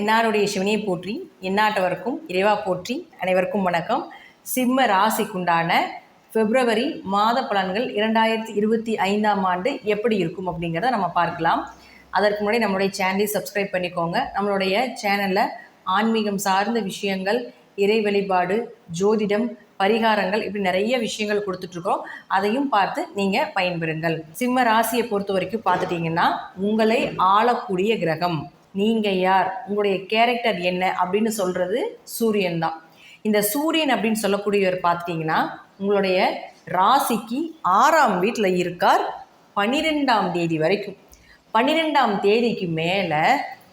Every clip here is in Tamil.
என்னாருடைய சிவனியை போற்றி எந்நாட்டவருக்கும் இறைவா போற்றி அனைவருக்கும் வணக்கம். சிம்ம ராசிக்குண்டான பிப்ரவரி மாத பலன்கள் இரண்டாயிரத்தி இருபத்தி ஐந்தாம் ஆண்டு எப்படி இருக்கும் அப்படிங்கிறத நம்ம பார்க்கலாம். அதற்கு முன்னாடி நம்மளுடைய சேனலை சப்ஸ்கிரைப் பண்ணிக்கோங்க. நம்மளுடைய சேனலில் ஆன்மீகம் சார்ந்த விஷயங்கள் இறை வழிபாடு ஜோதிடம் பரிகாரங்கள் இப்படி நிறைய விஷயங்கள் கொடுத்துட்ருக்கோம். அதையும் பார்த்து நீங்கள் பயன்பெறுங்கள். சிம்ம ராசியை பொறுத்த வரைக்கும் பார்த்துட்டிங்கன்னா உங்களை ஆளக்கூடிய கிரகம். நீங்கள் யார்? உங்களுடைய கேரக்டர் என்ன? அப்படின்னு சொல்கிறது சூரியன் தான். இந்த சூரியன் அப்படின்னு சொல்லக்கூடியவர் பார்த்துட்டிங்கன்னா உங்களுடைய ராசிக்கு ஆறாம் வீட்டில் இருக்கார் பன்னிரெண்டாம் தேதி வரைக்கும். பன்னிரெண்டாம் தேதிக்கு மேலே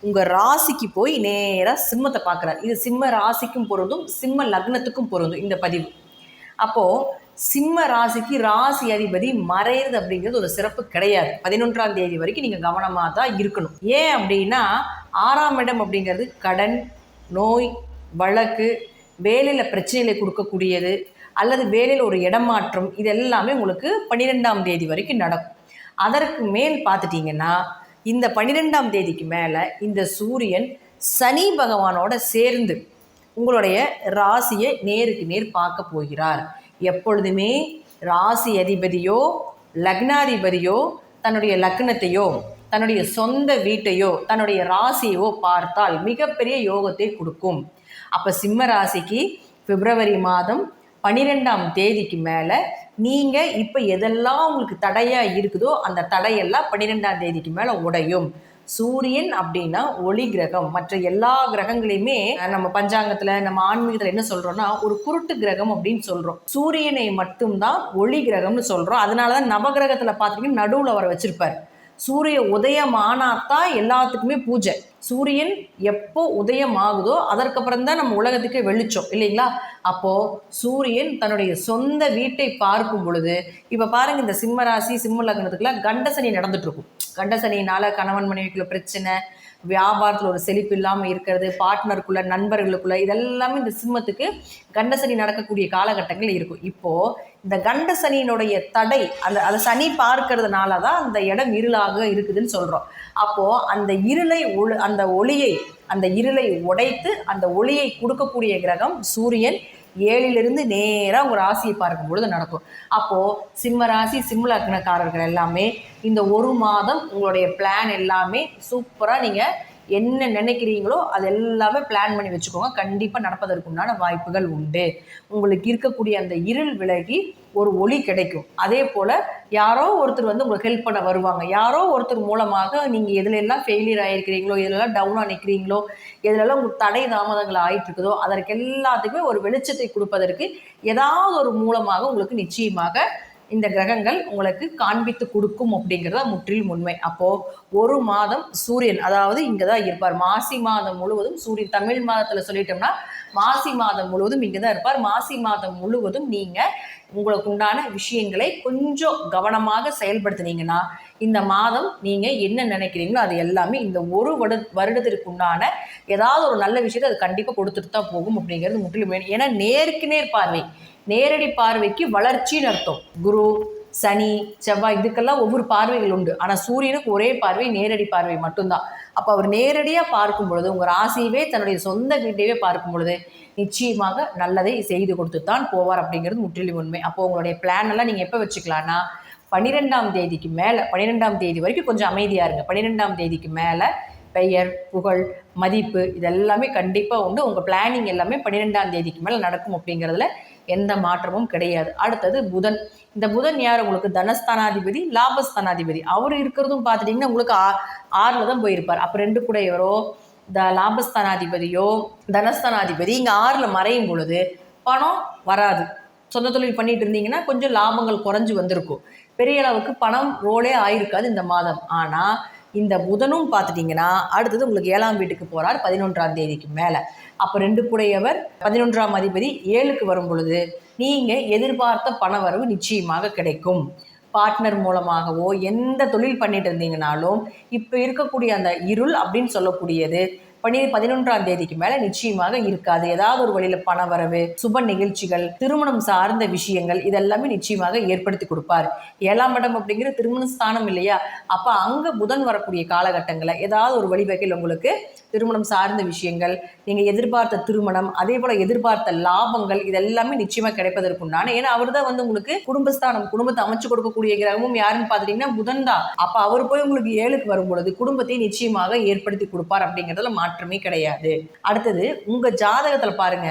உங்கள் ராசிக்கு போய் நேராக சிம்மத்தை பார்க்குறாரு. இது சிம்ம ராசிக்கும் பொருந்தும் சிம்ம லக்னத்துக்கும் பொருந்தும் இந்த பதிவு. அப்போது சிம்ம ராசிக்கு ராசி அதிபதி மறையிறது அப்படிங்கிறது ஒரு சிறப்பு கிடையாது. பதினொன்றாம் தேதி வரைக்கும் நீங்கள் கவனமாக தான் இருக்கணும். ஏன் அப்படின்னா ஆறாம் இடம் அப்படிங்கிறது கடன் நோய் வழக்கு வேலையில் பிரச்சனைகளை கொடுக்கக்கூடியது அல்லது வேலையில் ஒரு இடமாற்றம் இது எல்லாமே உங்களுக்கு பன்னிரெண்டாம் தேதி வரைக்கும் நடக்கும். அதற்கு மேல் பார்த்துட்டிங்கன்னா இந்த பன்னிரெண்டாம் தேதிக்கு மேலே இந்த சூரியன் சனி பகவானோட சேர்ந்து உங்களுடைய ராசியை நேருக்கு நேர் பார்க்க போகிறார். எப்பொழுதுமே ராசி அதிபதியோ லக்னாதிபதியோ தன்னுடைய லக்னத்தையோ தன்னுடைய சொந்த வீட்டையோ தன்னுடைய ராசியோ பார்த்தால் மிகப்பெரிய யோகத்தை கொடுக்கும். அப்போ சிம்ம ராசிக்கு பிப்ரவரி மாதம் பன்னிரெண்டாம் தேதிக்கு மேலே நீங்கள் இப்போ எதெல்லாம் உங்களுக்கு தடையாக இருக்குதோ அந்த தடையெல்லாம் பன்னிரெண்டாம் தேதிக்கு மேலே உடையும். சூரியன் அப்படின்னா ஒளி கிரகம். மற்ற எல்லா கிரகங்களையுமே நம்ம பஞ்சாங்கத்தில் நம்ம ஆன்மீகத்தில் என்ன சொல்கிறோம்னா ஒரு குருட்டு கிரகம் அப்படின்னு சொல்கிறோம் சூரியனை மட்டும்தான் ஒளி கிரகம்னு சொல்கிறோம் அதனால தான் நவகிரகத்தில் பார்த்தீங்கன்னா நடுவில் அவரை வச்சிருப்பார். சூரிய உதயம் ஆனாத்தான் எல்லாத்துக்குமே பூஜை. சூரியன் எப்போ உதயம் ஆகுதோ அதற்கப்புறம் தான் நம்ம உலகத்துக்கே வெளிச்சம் இல்லைங்களா? அப்போது சூரியன் தன்னுடைய சொந்த வீட்டை பார்க்கும் பொழுது இப்போ பாருங்கள் இந்த சிம்ம ராசி சிம்ம லக்னத்துக்குலாம் கண்டசனி நடந்துட்டு இருக்கும். கண்டசனினால் கணவன் மனைவிக்குள்ள பிரச்சனை வியாபாரத்தில் ஒரு செழிப்பு இல்லாமல் இருக்கிறது பார்ட்னருக்குள்ளே நண்பர்களுக்குள்ளே இதெல்லாமே இந்த சிம்மத்துக்கு கண்டசனி நடக்கக்கூடிய காலகட்டங்கள் இருக்கும். இப்போது இந்த கண்டசனியினுடைய தடை அந்த அதை சனி பார்க்கறதுனால தான் அந்த இடம் இருளாக இருக்குதுன்னு சொல்கிறோம் அப்போது அந்த இருளை ஒளி அந்த ஒளியை அந்த இருளை உடைத்து அந்த ஒளியை கொடுக்கக்கூடிய கிரகம் சூரியன். ஏழிலிருந்து நேராக உங்கள் ராசியை பார்க்கும் பொழுது நடக்கும். அப்போது சிம்ம ராசி சிம்ம லக்னக்காரர்கள் எல்லாமே இந்த ஒரு மாதம் உங்களுடைய பிளான் எல்லாமே சூப்பராக நீங்கள் என்ன நினைக்கிறீங்களோ அது எல்லாமே பிளான் பண்ணி வச்சுக்கோங்க. கண்டிப்பாக நடப்பதற்குண்டான வாய்ப்புகள் உண்டு. உங்களுக்கு இருக்கக்கூடிய அந்த இருள் விலகி ஒரு ஒளி கிடைக்கும். அதே போல் யாரோ ஒருத்தர் வந்து உங்களுக்கு ஹெல்ப் பண்ண வருவாங்க. யாரோ ஒருத்தர் மூலமாக நீங்கள் எதுலெல்லாம் ஃபெயிலியர் ஆகிருக்கிறீங்களோ எதுலெல்லாம் டவுனாக நிற்கிறீங்களோ எதுலெல்லாம் உங்களுக்கு தடை தாமதங்கள் ஆகிட்டு இருக்குதோ அதற்கு எல்லாத்துக்குமே ஒரு வெளிச்சத்தை கொடுப்பதற்கு ஏதாவது ஒரு மூலமாக உங்களுக்கு நிச்சயமாக இந்த கிரகங்கள் உங்களுக்கு காண்பித்து கொடுக்கும் அப்படிங்கிறத முற்றிலும் உண்மை. அப்போது ஒரு மாதம் சூரியன் அதாவது இங்கே தான் இருப்பார். மாசி மாதம் முழுவதும் சூரியன் தமிழ் மாதத்தில் சொல்லிட்டோம்னா மாசி மாதம் முழுவதும் இங்கே தான் இருப்பார். மாசி மாதம் முழுவதும் நீங்கள் உங்களுக்கு உண்டான விஷயங்களை கொஞ்சம் கவனமாக செயல்படுத்தினீங்கன்னா இந்த மாதம் நீங்கள் என்ன நினைக்கிறீங்களோ அது எல்லாமே இந்த ஒரு வருட வருடத்திற்கு உண்டான ஏதாவது ஒரு நல்ல விஷயத்தை அது கண்டிப்பாக கொடுத்துட்டு தான் போகும் அப்படிங்கிறது முற்றிலும் ஏன்னா நேருக்கு நேர் பார்வை. நேரடி பார்வைக்கு வளர்ச்சின்னு அர்த்தம். குரு சனி செவ்வாய் இதுக்கெல்லாம் ஒவ்வொரு பார்வைகள் உண்டு. ஆனால் சூரியனுக்கு ஒரே பார்வை நேரடி பார்வை மட்டும்தான். அப்போ அவர் நேரடியாக பார்க்கும் பொழுது உங்கள் ராசியவே தன்னுடைய சொந்த வீட்டையவே பார்க்கும் பொழுது நிச்சயமாக நல்லதை செய்து கொடுத்து தான் போவார் அப்படிங்கிறது முற்றிலும் உண்மை. அப்போ உங்களுடைய பிளான் எல்லாம் நீங்கள் எப்போ வச்சுக்கலான்னா பன்னிரெண்டாம் தேதிக்கு மேலே பன்னிரெண்டாம் தேதி வரைக்கும் கொஞ்சம் அமைதியாக இருங்க. பன்னிரெண்டாம் தேதிக்கு மேலே பெயர் புகழ் மதிப்பு இதெல்லாமே கண்டிப்பாக உண்டு. உங்கள் பிளானிங் எல்லாமே பன்னிரெண்டாம் தேதிக்கு மேலே நடக்கும் அப்படிங்கிறதுல எந்த மாற்றமும் கிடையாது. அடுத்தது புதன். இந்த புதன் யார்? உங்களுக்கு தனஸ்தானாதிபதி லாபஸ்தானாதிபதி. அவர் இருக்கிறதும் பார்த்துட்டிங்கன்னா உங்களுக்கு ஆ ஆறில் தான் போயிருப்பார். அப்போ ரெண்டு கூட எவரோ த லாபஸ்தானாதிபதியோ தனஸ்தானாதிபதி இங்கே ஆறில் மறையும் பொழுது பணம் வராது. சொந்த தொழில் பண்ணிட்டு இருந்தீங்கன்னா கொஞ்சம் லாபங்கள் குறைஞ்சி வந்திருக்கும். பெரிய அளவுக்கு பணம் ரோலே ஆயிருக்காது இந்த மாதம். ஆனால் இந்த புதனும் பார்த்துட்டிங்கன்னா அடுத்தது உங்களுக்கு ஏழாம் வீட்டுக்கு போகிறார் பதினொன்றாம் தேதிக்கு மேலே. அப்போ ரெண்டு கூடையவர் பதினொன்றாம் அதிபதி ஏழுக்கு வரும் பொழுது நீங்கள் எதிர்பார்த்த பண வரவு நிச்சயமாக கிடைக்கும். பார்ட்னர் மூலமாகவோ எந்த தொழில் பண்ணிட்டு இருந்தீங்கனாலும் இப்போ இருக்கக்கூடிய அந்த இருள் அப்படின்னு சொல்லக்கூடியது. பனி பதினொன்றாம் தேதிக்கு மேல நிச்சயமாக இருக்காது. ஏதாவது ஒரு வழியில பண வரவு சுப நிகழ்ச்சிகள் திருமணம் சார்ந்த விஷயங்கள் இதெல்லாமே நிச்சயமாக ஏற்படுத்தி கொடுப்பார். ஏழாம் இடம் அப்படிங்கிற திருமண ஸ்தானம் இல்லையா? அப்ப அங்க புதன் வரக்கூடிய காலகட்டங்களை ஏதாவது ஒரு வழிவகையில் உங்களுக்கு திருமணம் சார்ந்த விஷயங்கள் நீங்க எதிர்பார்த்த திருமணம் அதே போல எதிர்பார்த்த லாபங்கள் இதெல்லாமே நிச்சயமா கிடைப்பதற்குண்டான ஏன்னா அவர் தான் வந்து உங்களுக்கு குடும்பஸ்தானம் குடும்பத்தை அமைச்சு கொடுக்கக்கூடிய கிரகமும் யாருன்னு பாத்துட்டீங்கன்னா புதன் தான். அப்ப அவர் போய் உங்களுக்கு ஏழுக்கு வரும் பொழுது குடும்பத்தை நிச்சயமாக ஏற்படுத்தி கொடுப்பார் அப்படிங்கிறதுல மாற்றமே கிடையாது. அடுத்தது உங்க ஜாதகத்துல பாருங்க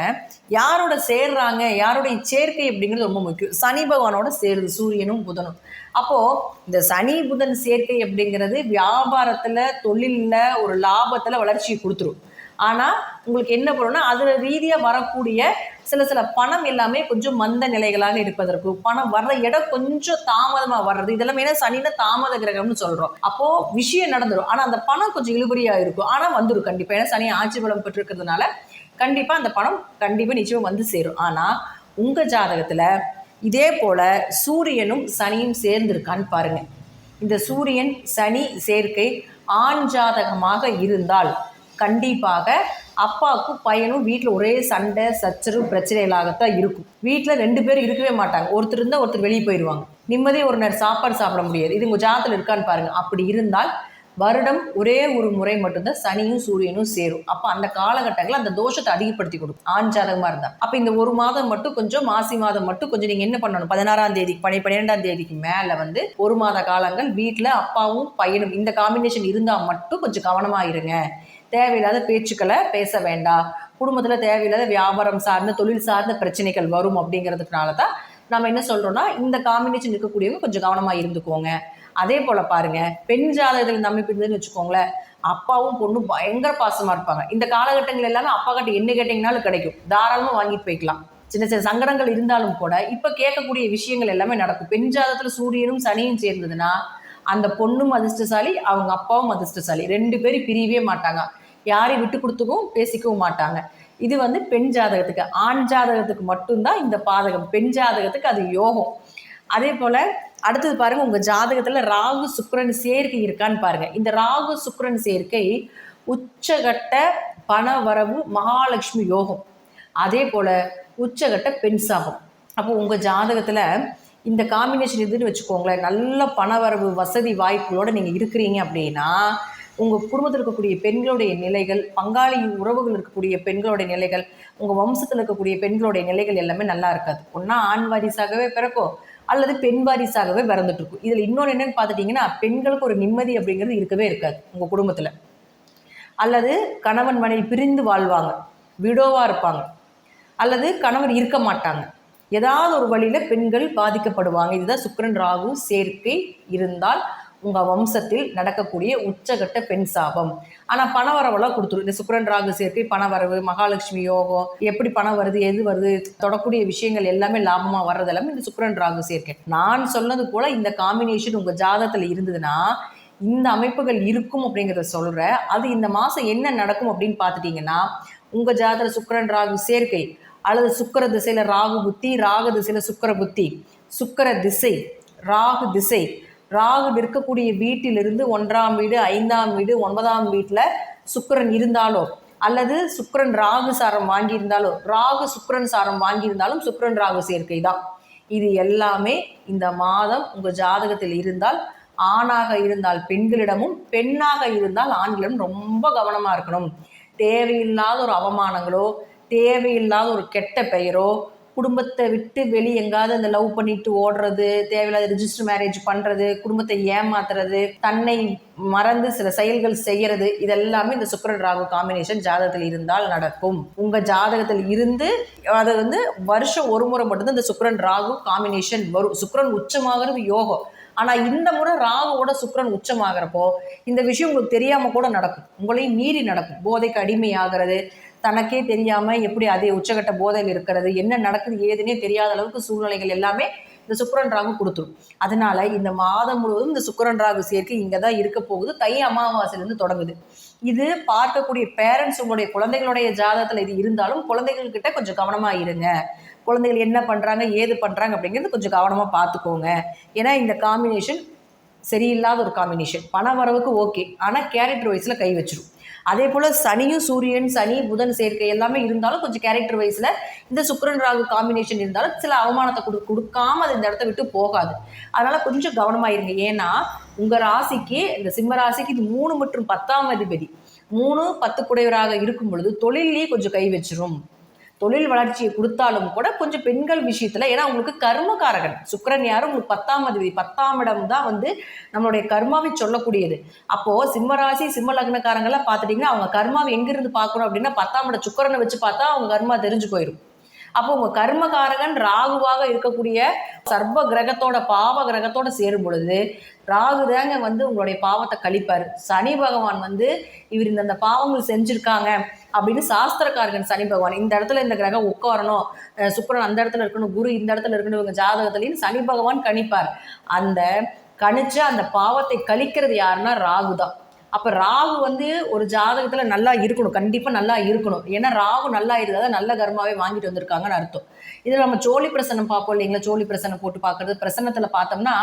யாரோட சேர்றாங்க யாருடைய சேர்க்கை அப்படிங்கிறது ரொம்ப முக்கியம். சனி பகவானோட சேருது சூரியனும் புதனும். அப்போ இந்த சனி புதன் சேர்க்கை அப்படிங்கிறது வியாபாரத்துல தொழில்ல ஒரு லாபத்துல வளர்ச்சியை கொடுத்துரும். ஆனால் உங்களுக்கு என்ன பண்ணணும்னா அதில் ரீதியாக வரக்கூடிய சில சில பணம் எல்லாமே கொஞ்சம் மந்த நிலைகளாக இருப்பதற்கு பணம் வர்ற இடம் கொஞ்சம் தாமதமாக வர்றது இதெல்லாம் ஏன்னா சனின தாமத கிரகம்னு சொல்கிறோம் அப்போது விஷயம் நடந்துடும் ஆனால் அந்த பணம் கொஞ்சம் இழுபறியாக இருக்கும். ஆனால் வந்துடும் கண்டிப்பாக ஏன்னா சனி ஆட்சி பலம் பெற்றிருக்கிறதுனால கண்டிப்பாக அந்த பணம் கண்டிப்பாக நிச்சயம் வந்து சேரும். ஆனால் உங்கள் ஜாதகத்தில் இதே போல சூரியனும் சனியும் சேர்ந்திருக்கான்னு பாருங்கள் இந்த சூரியன் சனி சேர்க்கை ஆண் ஜாதகமாக இருந்தால் கண்டிப்பாக அப்பாவுக்கும் பையனும் வீட்டில் ஒரே சண்டை சச்சரவு பிரச்சனைகளாகத்தான் இருக்கும். வீட்டில் ரெண்டு பேரும் இருக்கவே மாட்டாங்க. ஒருத்தர் இருந்தால் ஒருத்தர் வெளியே போயிடுவாங்க. நிம்மதியாக ஒரு நேரம் சாப்பாடு சாப்பிட முடியாது. இது உங்கள் ஜாதத்தில் இருக்கான்னு பாருங்க. அப்படி இருந்தால் வருடம் ஒரே ஒரு முறை மட்டும்தான் சனியும் சூரியனும் சேரும். அப்போ அந்த காலகட்டங்களில் அந்த தோஷத்தை அதிகப்படுத்தி கொடுக்கும். ஆண் ஜாதகமாக இருந்தால் அப்போ இந்த ஒரு மாதம் மட்டும் கொஞ்சம் மாசி மாதம் மட்டும் கொஞ்சம் நீங்கள் என்ன பண்ணணும்? பதினாறாம் தேதி பனி பன்னிரெண்டாம் தேதிக்கு மேலே வந்து ஒரு மாத காலங்கள் வீட்டில் அப்பாவும் பையனும் இந்த காம்பினேஷன் இருந்தால் மட்டும் கொஞ்சம் கவனமாக இருங்க. தேவையில்லாத பேச்சுக்களை பேச வேண்டாம். குடும்பத்தில் தேவையில்லாத வியாபாரம் சார்ந்த தொழில் சார்ந்த பிரச்சனைகள் வரும் அப்படிங்கிறதுனால தான் நம்ம என்ன சொல்கிறோன்னா இந்த காம்பினேஷன் இருக்கக்கூடியவங்க கொஞ்சம் கவனமாக இருந்துக்கோங்க. அதே போல் பாருங்க பெண் ஜாதகத்தில் இந்த அமைப்பு இருந்ததுன்னு வச்சுக்கோங்களேன் அப்பாவும் பொண்ணும் பயங்கர பாசமாக இருப்பாங்க. இந்த காலகட்டங்கள் எல்லாமே அப்பா கிட்ட என்ன கேட்டிங்கனாலும் கிடைக்கும். தாராளமாக வாங்கிட்டு போய்க்கலாம். சின்ன சின்ன சங்கடங்கள் இருந்தாலும் கூட இப்போ கேட்கக்கூடிய விஷயங்கள் எல்லாமே நடக்கும். பெண் ஜாதகத்தில் சூரியனும் சனியும் சேர்ந்ததுன்னா அந்த பொண்ணும் அதிர்ஷ்டசாலி அவங்க அப்பாவும் அதிர்ஷ்டசாலி. ரெண்டு பேரும் பிரியவே மாட்டாங்க. யாரையும் விட்டு கொடுத்துக்கும் பேசிக்கவும் மாட்டாங்க. இது வந்து பெண் ஜாதகத்துக்கு. ஆண் ஜாதகத்துக்கு மட்டும்தான் இந்த பாதகம். பெண் ஜாதகத்துக்கு அது யோகம். அதே போல அடுத்தது பாருங்க உங்க ஜாதகத்துல ராகு சுக்கரன் சேர்க்கை இருக்கான்னு பாருங்க. இந்த ராகு சுக்கரன் சேர்க்கை உச்சகட்ட பண வரவு மகாலட்சுமி யோகம். அதே போல உச்சகட்ட பெண் சாபம். அப்போ உங்க ஜாதகத்துல இந்த காம்பினேஷன் இதுன்னு வச்சுக்கோங்களேன் நல்ல பணவரவு வசதி வாய்ப்புகளோட நீங்க இருக்கிறீங்க அப்படின்னா உங்கள் குடும்பத்தில் இருக்கக்கூடிய பெண்களுடைய நிலைகள் பங்காளி உறவுகள் இருக்கக்கூடிய பெண்களுடைய நிலைகள் உங்கள் வம்சத்தில் இருக்கக்கூடிய பெண்களுடைய நிலைகள் எல்லாமே நல்லா இருக்காது. ஒன்றா ஆண் வாரிசாகவே பிறக்கும் அல்லது பெண் வாரிசாகவே பிறந்துட்டு இருக்கும் இதில் இன்னொன்று என்னன்னு பார்த்துட்டிங்கன்னா பெண்களுக்கு ஒரு நிம்மதி அப்படிங்கிறது இருக்கவே இருக்காது உங்கள் குடும்பத்தில். அல்லது கணவன் மனைவி பிரிந்து வாழ்வாங்க விடோவாக இருப்பாங்க அல்லது கணவர் இருக்க மாட்டாங்க. ஏதாவது ஒரு வழியில் பெண்கள் பாதிக்கப்படுவாங்க. இதுதான் சுக்கிரன் ராகு சேர்க்கை இருந்தால் உங்க வம்சத்தில் நடக்கக்கூடிய உச்சகட்ட பெண் சாபம். ஆனா பணவரவெல்லாம் கொடுத்துரும். இந்த சுக்கரன் ராகு சேர்க்கை பணவரவு மகாலட்சுமி யோகம் எப்படி பணம் வருது எது வருது தொடக்கூடிய விஷயங்கள் எல்லாமே லாபமா வர்றது எல்லாமே இந்த சுக்கிரன் ராகு சேர்க்கை. நான் சொன்னது போல இந்த காம்பினேஷன் உங்க ஜாதகத்துல இருந்ததுன்னா இந்த அமைப்புகள் இருக்கும் அப்படிங்கிறத சொல்கிற அது இந்த மாசம் என்ன நடக்கும் அப்படின்னு பார்த்துட்டீங்கன்னா உங்க ஜாதக சுக்கரன் ராகு சேர்க்கை அல்லது சுக்கிர திசையில ராகு புத்தி ராகு திசையில சுக்கிர புத்தி சுக்கர திசை ராகு திசை ராகு இருக்கக்கூடிய வீட்டிலிருந்து ஒன்றாம் வீடு ஐந்தாம் வீடு ஒன்பதாம் வீட்டில் சுக்கரன் இருந்தாலோ அல்லது சுக்கரன் ராகு சாரம் வாங்கியிருந்தாலோ ராகு சுக்கரன் சாரம் வாங்கியிருந்தாலும் சுக்கரன் ராகு சேர்க்கை தான். இது எல்லாமே இந்த மாதம் உங்கள் ஜாதகத்தில் இருந்தால் ஆணாக இருந்தால் பெண்களிடமும் பெண்ணாக இருந்தால் ஆண்களிடம் ரொம்ப கவனமாக இருக்கணும். தேவையில்லாத ஒரு அவமானங்களோ தேவையில்லாத ஒரு கெட்ட பெயரோ குடும்பத்தை விட்டு வெளியே எங்காவது அந்த லவ் பண்ணிட்டு ஓடுறது தேவையில்லாத ரிஜிஸ்டர் மேரேஜ் பண்றது குடும்பத்தை ஏமாத்துறது தன்னை மறந்து சில செயல்கள் செய்யறது இதெல்லாமே இந்த சுக்கரன் ராகு காம்பினேஷன் ஜாதகத்தில் இருந்தால் நடக்கும். உங்க ஜாதகத்தில் இருந்து அது வந்து வருஷம் ஒரு முறை மட்டும்தான் இந்த சுக்கரன் ராகு காம்பினேஷன் வரும். சுக்கரன் உச்சமாகிறது யோகம். ஆனா இந்த முறை ராகுவோட சுக்கரன் உச்சமாகிறப்போ இந்த விஷயம் உங்களுக்கு தெரியாம கூட நடக்கும். உங்களையும் மீறி நடக்கும். போதைக்கு அடிமையாகிறது. தனக்கே தெரியாம எப்படி அதே உச்சகட்ட போதையில் இருக்கிறது என்ன நடக்குது ஏதுன்னே தெரியாத அளவுக்கு சூழ்நிலைகள் எல்லாமே இந்த சுக்கரன் ராகு கொடுத்துரும். அதனால இந்த மாதம் முழுவதும் இந்த சுக்கரன் ராகு சேர்க்கை இங்கே தான் இருக்க போகுது. தை அமாவாசையிலேருந்து தொடங்குது. இது பார்க்கக்கூடிய பேரண்ட்ஸ் உங்களுடைய குழந்தைகளுடைய ஜாதகத்தில் இது இருந்தாலும் குழந்தைகள் கிட்ட கொஞ்சம் கவனமாக இருங்க. குழந்தைகள் என்ன பண்ணுறாங்க ஏது பண்ணுறாங்க அப்படிங்கிறது கொஞ்சம் கவனமாக பார்த்துக்கோங்க. ஏன்னா இந்த காம்பினேஷன் சரியில்லாத ஒரு காம்பினேஷன் பண வரவுக்கு ஓகே ஆனால் கேரக்டர் வைஸில் கை வச்சிடும் அதே போல் சனியும் சூரியன் சனி புதன் சேர்க்கை எல்லாமே இருந்தாலும் கொஞ்சம் கேரக்டர் வைஸில் இந்த சுக்கரன் ராகு காம்பினேஷன் இருந்தாலும் சில அவமானத்தை கொடு கொடுக்காம அது இந்த இடத்த விட்டு போகாது. அதனால் கொஞ்சம் கவனமாக இருங்க. ஏன்னா உங்கள் ராசிக்கு இந்த சிம்ம ராசிக்கு இது மூணு மற்றும் பத்தாம் அதிபதி. மூணு பத்து குடையவராக இருக்கும் பொழுது தொழிலே கொஞ்சம் கை வச்சிரும். தொழில் வளர்ச்சியை கொடுத்தாலும் கூட கொஞ்சம் பெண்கள் விஷயத்துல ஏன்னா உங்களுக்கு கர்மகாரகன் சுக்கிரன் யாரும் உங்களுக்கு பத்தாம் அதிபதி. பத்தாம் இடம் தான் வந்து நம்மளுடைய கர்மாவை சொல்லக்கூடியது. அப்போ சிம்மராசி சிம்ம லக்னக்காரங்கெல்லாம் பார்த்துட்டீங்கன்னா அவங்க கர்மாவை எங்கிருந்து பார்க்கணும் அப்படின்னா பத்தாம் இடம் சுக்கிரனை வச்சு பார்த்தா அவங்க கர்மா தெரிஞ்சு போயிடும் அப்போ உங்க கர்மகாரகன் ராகுவாக இருக்கக்கூடிய சர்வ கிரகத்தோட பாவ கிரகத்தோட சேரும் பொழுது ராகு தாங்க வந்து உங்களுடைய பாவத்தை கழிப்பார். சனி பகவான் வந்து இவர் இந்த பாவங்கள் செஞ்சிருக்காங்க அப்படின்னு சாஸ்திரக்காரகன் சனி பகவான் இந்த இடத்துல இந்த கிரகம் உட்காரணும் சுக்கரன் அந்த இடத்துல இருக்கணும் குரு இந்த இடத்துல இருக்கணும் இவங்க ஜாதகத்துலேயும் சனி பகவான் கணிப்பார். அந்த கணிச்சு அந்த பாவத்தை கழிக்கிறது யாருன்னா ராகு தான் அப்போ ராகு வந்து ஒரு ஜாதகத்தில் நல்லா இருக்கணும். கண்டிப்பாக நல்லா இருக்கணும். ஏன்னா ராகு நல்லா இருந்தால் நல்ல கர்மாவே வாங்கிட்டு வந்திருக்காங்கன்னு அர்த்தம். இதில் நம்ம சோழி பிரசனம் பார்ப்போம் இல்லைங்களா? சோழி பிரசனம் போட்டு பார்க்குறது. பிரசனத்தில் பார்த்தோம்னா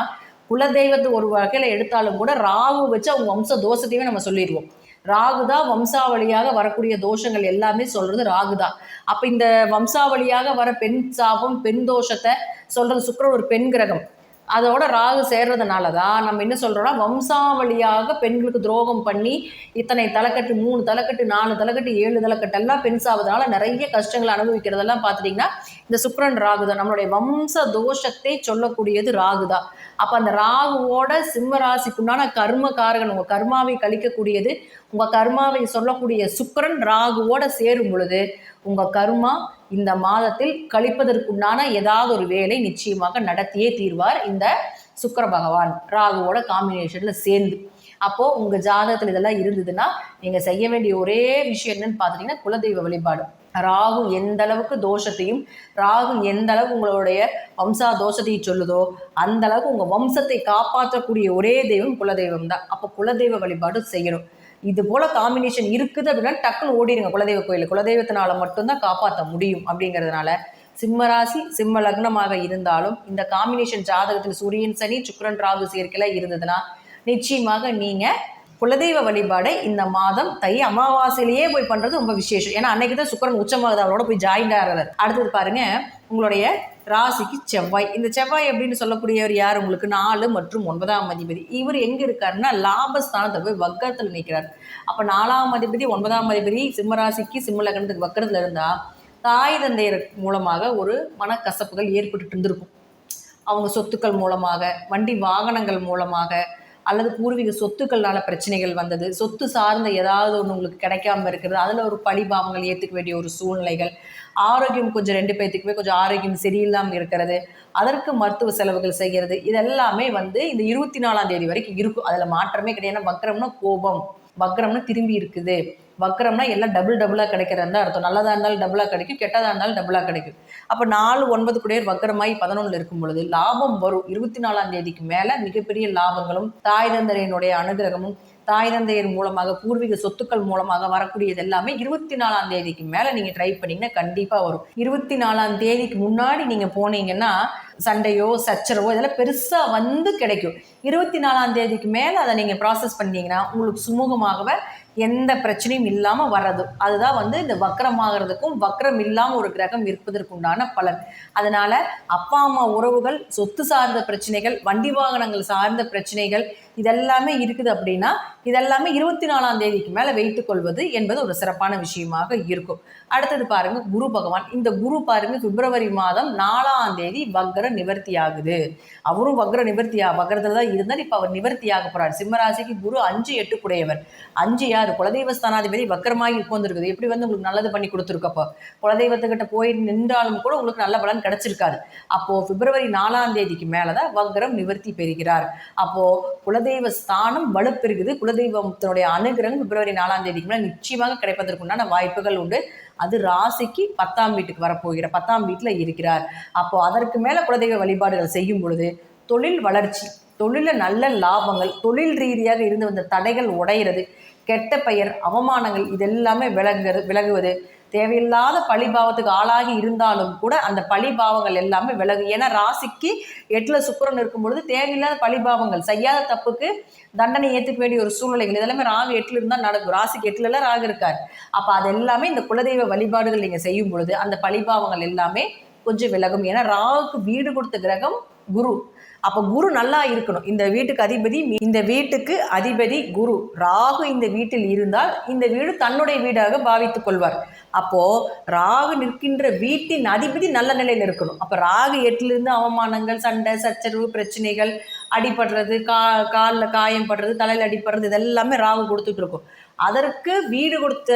குலதெய்வத்தை ஒரு வகையில் எடுத்தாலும் கூட ராகு வச்சு அவங்க வம்ச தோஷத்தையுமே நம்ம சொல்லிடுவோம். ராகுதா வம்சாவளியாக வரக்கூடிய தோஷங்கள் எல்லாமே சொல்றது ராகுதா. அப்ப இந்த வம்சாவளியாக வர பெண் சாபம் பெண் தோஷத்தை சொல்றது சுக்கரன் ஒரு பெண் கிரகம். அதோட ராகு சேர்றதுனால தான் நம்ம என்ன சொல்கிறோன்னா வம்சாவளியாக பெண்களுக்கு துரோகம் பண்ணி இத்தனை தலைக்கட்டு மூணு தலைக்கட்டு நாலு தலைக்கட்டு ஏழு தலைக்கட்டு எல்லாம் பெண் நிறைய கஷ்டங்களை அனுபவிக்கிறதெல்லாம் பார்த்துட்டிங்கன்னா இந்த சுக்கிரன் ராகுதான். நம்மளுடைய வம்ச தோஷத்தை சொல்லக்கூடியது ராகுதா அப்போ அந்த ராகுவோட சிம்ம ராசிக்குண்டான கர்ம காரகன் உங்கள் கர்மாவை கழிக்கக்கூடியது உங்கள் கர்மாவை சொல்லக்கூடிய சுக்கரன் ராகுவோட சேரும் பொழுது உங்கள் கர்மா இந்த மாதத்தில் கழிப்பதற்குண்டான ஏதாவது ஒரு வேலை நிச்சயமாக நடத்தியே தீர்வார் இந்த சுக்கர பகவான் ராகுவோட காம்பினேஷனில் சேர்ந்து. அப்போ உங்க ஜாதகத்தில் இதெல்லாம் இருந்ததுன்னா நீங்க செய்ய வேண்டிய ஒரே விஷயம் என்னன்னு பார்த்துட்டீங்கன்னா குலதெய்வ வழிபாடு. ராகு எந்த அளவுக்கு தோஷத்தையும் ராகு எந்த அளவுக்கு உங்களுடைய வம்சா தோஷத்தையும் சொல்லுதோ அந்த அளவுக்கு உங்க வம்சத்தை காப்பாற்றக்கூடிய ஒரே தெய்வம் குலதெய்வம் தான். அப்போ குலதெய்வ வழிபாடு செய்யணும். இது போல காம்பினேஷன் இருக்குது அப்படின்னா டக்குன்னு ஓடிடுங்க குலதெய்வ கோயில் குலதெய்வத்தினால மட்டும்தான் காப்பாற்ற முடியும் அப்படிங்கிறதுனால சிம்மராசி சிம்ம லக்னமாக இருந்தாலும் இந்த காம்பினேஷன் ஜாதகத்தில் சூரியன் சனி சுக்கரன் ராகு சேர்க்கையில இருந்ததுன்னா நிச்சயமாக நீங்கள் குலதெய்வ வழிபாடை இந்த மாதம் தை அமாவாசையிலேயே போய் பண்றது ரொம்ப விசேஷம். ஏன்னா அன்னைக்கு தான் சுக்கரன் உச்சமாகுது. அவளோட போய் ஜாயின் ஆகிறார். அடுத்தது பாருங்க உங்களுடைய ராசிக்கு செவ்வாய். இந்த செவ்வாய் அப்படின்னு சொல்லக்கூடியவர் யார்? உங்களுக்கு நாலு மற்றும் ஒன்பதாம் அதிபதி. இவர் எங்க இருக்காருன்னா லாபஸ்தானத்தை போய் வக்கரத்தில் நிற்கிறார் அப்ப நாலாம் அதிபதி ஒன்பதாம் அதிபதி சிம்மராசிக்கு சிம்மலகனத்துக்கு வக்கரத்தில் இருந்தா தாய் தந்தையர் மூலமாக ஒரு மனக்கசப்புகள் ஏற்பட்டுட்டு இருந்திருக்கும். அவங்க சொத்துக்கள் மூலமாக வண்டி வாகனங்கள் மூலமாக அல்லது பூர்வீக சொத்துக்கள்னால பிரச்சனைகள் வந்தது. சொத்து சார்ந்த ஏதாவது ஒன்று உங்களுக்கு கிடைக்காம இருக்கிறது. அதில் ஒரு பழிபாவங்கள் ஏற்றுக்க வேண்டிய ஒரு சூழ்நிலைகள். ஆரோக்கியம் கொஞ்சம் ரெண்டு பேர்த்துக்குமே கொஞ்சம் ஆரோக்கியம் சரியில்லாமல் இருக்கிறது. அதற்கு மருத்துவ செலவுகள் செய்கிறது. இதெல்லாமே வந்து இந்த இருபத்தி நாலாம் தேதி வரைக்கும் இருக்கும். அதில் மாற்றமே கிடையாது. வக்ரம்னா கோபம். வக்ரம்னு திரும்பி இருக்குது. வக்கரம்னா எல்லாம் டபுள் டபுளாக கிடைக்கிறதா அர்த்தம். நல்லதாக இருந்தாலும் டபுளாக கிடைக்கும் கெட்டதாக இருந்தாலும் டபுளாக கிடைக்கும். அப்போ நாலு ஒன்பது குடையர் வக்ரமாய் பதினொன்றில் இருக்கும் பொழுது லாபம் வரும். இருபத்தி நாலாம் தேதிக்கு மேலே மிகப்பெரிய லாபங்களும் தாய் தந்தரையினுடைய அனுகிரகமும் தாய் தந்தையர் மூலமாக பூர்வீக சொத்துக்கள் மூலமாக வரக்கூடியது எல்லாமே இருபத்தி நாலாம் தேதிக்கு மேலே நீங்கள் ட்ரை பண்ணீங்கன்னா கண்டிப்பாக வரும். இருபத்தி நாலாம் தேதிக்கு முன்னாடி நீங்கள் போனீங்கன்னா சண்டையோ சச்சரவோ இதெல்லாம் பெருசாக வந்து கிடைக்கும். இருபத்தி நாலாம் தேதிக்கு மேலே அதை நீங்கள் ப்ராசஸ் பண்ணீங்கன்னா உங்களுக்கு சுமூகமாகவே எந்த பிரச்சனையும் இல்லாமல் வர்றது. அதுதான் வந்து இந்த வக்கரமாகிறதுக்கும் வக்கரம் இல்லாமல் ஒரு கிரகம் இருப்பதற்குண்டான பலன். அதனால அப்பா அம்மா உறவுகள் சொத்து சார்ந்த பிரச்சனைகள் வண்டி வாகனங்கள் சார்ந்த பிரச்சனைகள் இதெல்லாமே இருக்குது அப்படின்னா இதெல்லாமே இருபத்தி நாலாம் தேதிக்கு மேலே வைத்துக் கொள்வது என்பது ஒரு சிறப்பான விஷயமாக இருக்கும். அடுத்தது பாருங்க குரு பகவான். இந்த குரு பாருங்க பிப்ரவரி மாதம் நாலாம் தேதி வக்ர நிவர்த்தி ஆகுது அவரும் வக்ர நிவர்த்தியா வக்ரத்துல தான் இருந்தார். இப்போ அவர் நிவர்த்தி ஆக போறார். சிம்மராசிக்கு குரு அஞ்சு எட்டு குடையவர். அஞ்சு யார்? குலதெய்வ ஸ்தானாதிபதி வக்கரமாகி உட்கார்ந்துருக்குது. எப்படி வந்து உங்களுக்கு நல்லது பண்ணி கொடுத்துருக்கப்போ? குலதெய்வத்துக்கிட்ட போய் நின்றாலும் கூட உங்களுக்கு நல்ல பலன் கிடைச்சிருக்காது. அப்போ பிப்ரவரி நாலாம் தேதிக்கு மேலதான் வக்ரம் நிவர்த்தி பெறுகிறார். அப்போ குலதெய்வ ஸ்தானம் வலுப்பெறுகிறது குலதெய்வத்தினுடைய அனுகிரகம் பிப்ரவரி நாலாம் தேதிக்கு மேலே நிச்சயமாக கிடைப்பதற்குண்டான வாய்ப்புகள் உண்டு. அது ராசிக்கு பத்தாம் வீட்டுக்கு வரப்போகிற பத்தாம் வீட்டில் இருக்கிறார். அப்போ அதற்கு மேலே குலதெய்வ வழிபாடுகள் செய்யும் பொழுது தொழில் வளர்ச்சி தொழிலில் நல்ல லாபங்கள் தொழில் ரீதியாக இருந்து வந்த தடைகள் உடையிறது கெட்ட பெயர் அவமானங்கள் இதெல்லாமே விலகுறது விலகுவது தேவையில்லாத பழிபாவத்துக்கு ஆளாகி இருந்தாலும் கூட அந்த பழிபாவங்கள் எல்லாமே விலகும். ஏன்னா ராசிக்கு எட்டில் சுக்கரன் இருக்கும் பொழுது தேவையில்லாத பழிபாவங்கள் செய்யாத தப்புக்கு தண்டனை ஏற்றுக்க வேண்டிய ஒரு சூழ்நிலைகள் இதெல்லாமே ராகு எட்டில் இருந்தால் நடக்கும். ராசிக்கு எட்டுலலாம் ராகு இருக்கார். அப்போ அது எல்லாமே இந்த குலதெய்வ வழிபாடுகள் நீங்கள் செய்யும் பொழுது அந்த பழிபாவங்கள் எல்லாமே கொஞ்சம் விலகும். ஏன்னா ராகுக்கு வீடு கொடுத்த கிரகம் குரு. அப்போ குரு நல்லா இருக்கணும். இந்த வீட்டுக்கு அதிபதி இந்த வீட்டுக்கு அதிபதி குரு. ராகு இந்த வீட்டில் இருந்தால் இந்த வீடு தன்னுடைய வீடாக பாவித்துக் கொள்வார். அப்போ ராகு நிற்கின்ற வீட்டின் அதிபதி நல்ல நிலையில் இருக்கணும். அப்போ ராகு எட்டிலிருந்து அவமானங்கள் சண்டை சச்சரவு பிரச்சனைகள் அடிபடுறது கா காலில் காயம் படுறது தலையில் அடிபடுறது இதெல்லாமே ராகு கொடுத்துட்டு இருக்கும். அதற்கு வீடு கொடுத்த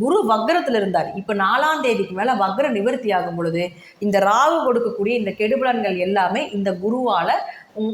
குரு வக்ரத்தில் இருந்தார். இப்போ நாலாம் தேதிக்கு மேலே வக்ர நிவர்த்தி ஆகும் பொழுது இந்த ராகு கொடுக்கக்கூடிய இந்த கெடுபலன்கள் எல்லாமே இந்த குருவால்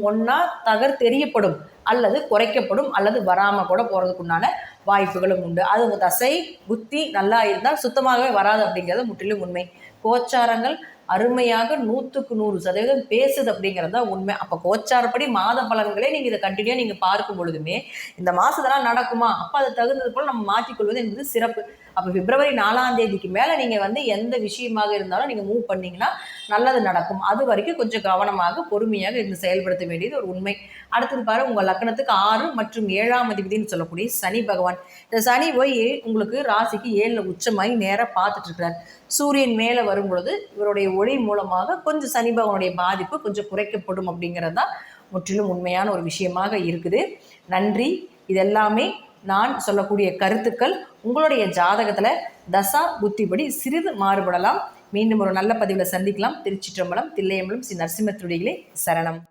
ஒன்றா தகர் தெரியப்படும் அல்லது குறைக்கப்படும் அல்லது வராமல் கூட போகிறதுக்குண்டான வாய்ப்புகளும் உண்டு. அது உங்கள் தசை புத்தி நல்லா இருந்தால் சுத்தமாகவே வராது அப்படிங்கிறது முற்றிலும் உண்மை. கோச்சாரங்கள் அருமையாக நூற்றுக்கு நூறு சதவீதம் பேசுது அப்படிங்கிறது தான் உண்மை. அப்போ கோச்சாரப்படி மாத பலன்களே நீங்கள் இதை கண்டினியூ நீங்கள் பார்க்கும் பொழுதுமே இந்த மாதத்தெல்லாம் நடக்குமா? அப்போ அது தகுந்தது போல் நம்ம மாற்றிக்கொள்வது என்பது சிறப்பு. அப்போ பிப்ரவரி நாலாம் தேதிக்கு மேலே நீங்கள் வந்து எந்த விஷயமாக இருந்தாலும் நீங்கள் மூவ் பண்ணிங்கன்னா நல்லது நடக்கும். அது வரைக்கும் கொஞ்சம் கவனமாக பொறுமையாக இருந்து செயல்படுத்த வேண்டியது ஒரு உண்மை. அடுத்தது பாரு உங்கள் லக்கணத்துக்கு ஆறு மற்றும் ஏழாம் அதிபதினு சொல்லக்கூடிய சனி பகவான். இந்த சனி போய் உங்களுக்கு ராசிக்கு ஏழில் உச்சமாகி நேராக பார்த்துட்டு இருக்கிறார் சூரியன் மேலே வரும் பொழுது இவருடைய ஒளி மூலமாக கொஞ்சம் சனி பகவானுடைய பாதிப்பு கொஞ்சம் குறைக்கப்படும் அப்படிங்கிறது தான் முற்றிலும் உண்மையான ஒரு விஷயமாக இருக்குது. நன்றி. இதெல்லாமே நான் சொல்லக்கூடிய கருத்துக்கள் உங்களுடைய ஜாதகத்தில் தசா புத்திபடி சிறிது மாறுபடலாம். மீண்டும் ஒரு நல்ல பதிவில் சந்திக்கலாம். திருச்சிற்றம்பலம் தில்லையம்பலம் ஸ்ரீ நரசிம்மத்துடிகளே சரணம்.